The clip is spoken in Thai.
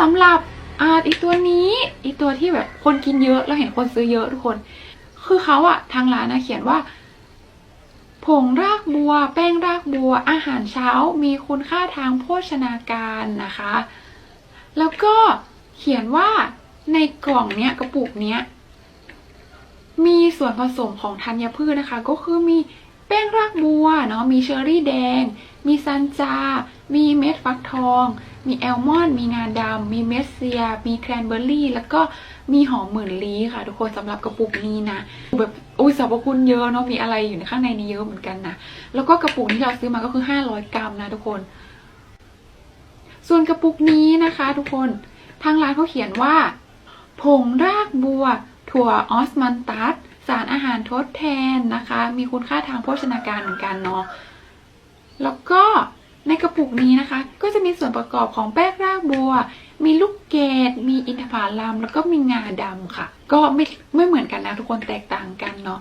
สำหรับอ่าอีตัวนี้อีตัวที่แบบคนกินเยอะเราเห็นคนซื้อเยอะทุกคน คือเขาอะทางร้านนะเขียนว่า ผงรากบัว แป้งรากบัว อาหารเช้ามีคุณค่าทางโภชนาการนะคะ แล้วก็เขียนว่าในกล่องเนี้ยกระปุกเนี้ยมีส่วนผสมของธัญพืชนะคะ ก็คือมีแป้งรากบัวเนาะมีเชอร์รี่แดง มีซันจา มีเม็ดฟักทอง มีแอลมอนด์มีงาดำมีเมสเซีย มีแครนเบอร์รี่ แล้วก็มีหอมหมื่นลี้ค่ะ ทุกคนสำหรับกระปุกนี้นะแบบอุ้ยสรรพคุณเยอะเนาะมีอะไรอยู่ในข้างในนี้เยอะเหมือนกันนะแล้วก็กระปุกที่เราซื้อมาก็คือ 500 กรัมนะทุกคน ส่วนกระปุกนี้นะคะ ทุกคนทางร้านเขาเขียนว่า ผงรากบัว ถั่วออสมันตัสสารอาหารทดแทนนะคะ มีคุณค่าทางโภชนาการเหมือนกันเนาะแล้วก็ ระปุกนี้นะคะ ก็จะมีส่วนประกอบของแป้งรากบัว มีลูกเกด มีอินทผลัมแล้วก็มีงาดำค่ะ ก็ไม่ไม่เหมือนกันนะทุกคนแตกต่างกันเนาะ